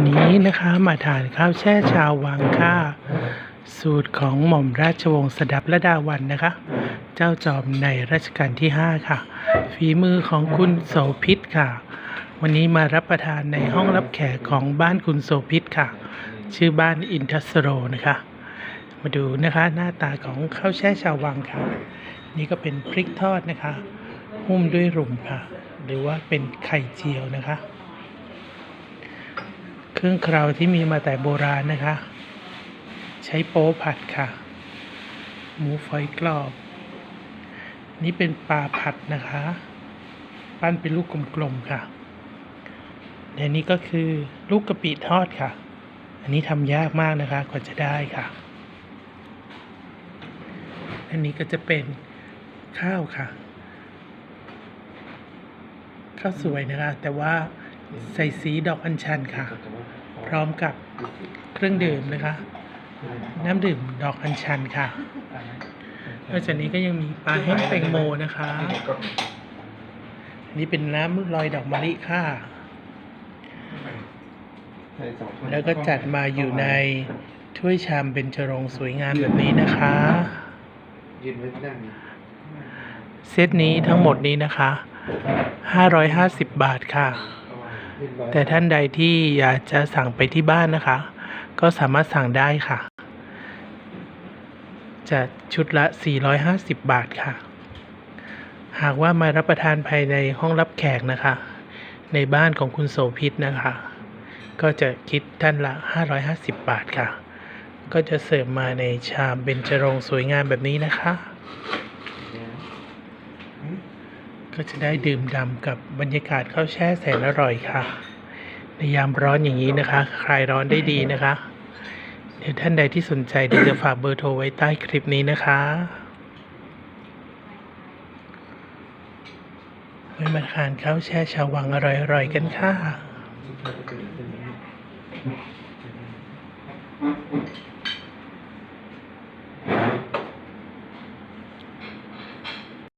วันนี้นะคะมาทานข้าวแช่ชาววังค่ะ สูตรของหม่อมราชวงศ์สดับระดาวันนะคะ เจ้าจอมในรัชกาลที่ 5 ค่ะ ฝีมือของคุณโสพิษค่ะ วันนี้มารับประทานในห้องรับแขกของบ้านคุณโสพิษค่ะ ชื่อบ้านอินทัสโรนะคะ มาดูนะคะหน้าตาของข้าวแช่ชาววังค่ะ นี่ก็เป็นพริกทอดนะคะ หุ้มด้วยรุ่มค่ะ หรือว่าเป็นไข่เจียวนะคะ เครื่องเคราวที่มีมาแต่โบราณนะคะ ใช้โป๊ผัดค่ะ หมูฝอยกรอบ นี่เป็นปลาผัดนะคะ ปั้นเป็นลูกกลมๆค่ะและนี่ก็คือลูกกะปิทอดค่ะ อันนี้ทำยากมากนะคะกว่าจะได้ค่ะ อันนี้ก็จะเป็นข้าวค่ะ ข้าวสวยนะคะ แต่ว่า ใส่สีดอกอัญชันค่ะ พร้อมกับเครื่องดื่มนะคะ น้ำดื่มดอกอัญชันค่ะนอกจากนี้ก็ยังมีปลาแห้งแตงโมนะคะอันนี้เป็นน้ำลอยดอกมะลิค่ะ แล้วก็จัดมาอยู่ในถ้วยชามเบญจรงค์สวยงามแบบนี้นะคะเซตนี้ทั้งหมดนี้นะคะ 550 บาทค่ะ แต่ท่านใดที่อยากจะสั่งไปที่บ้านนะคะ ก็สามารถสั่งได้ค่ะ จะชุดละ 450 บาทค่ะ หากว่ามารับประทานภายในห้องรับแขกนะคะ ในบ้านของคุณโสพิษนะคะ ก็จะคิดท่านละ 550 บาทค่ะ ก็จะเสิร์ฟมาในชามเบญจรงค์สวยงามแบบนี้นะคะ ก็จะได้ดื่มด่ำกับบรรยากาศข้าวแช่แสนอร่อยค่ะ ในยามร้อนอย่างนี้นะคะ คลายร้อนได้ดีนะคะ เดี๋ยวท่านใดที่สนใจเดี๋ยวจะฝากเบอร์โทรไว้ใต้คลิปนี้นะคะไว้มาทานข้าวแช่ชาววังอร่อยๆกันค่ะ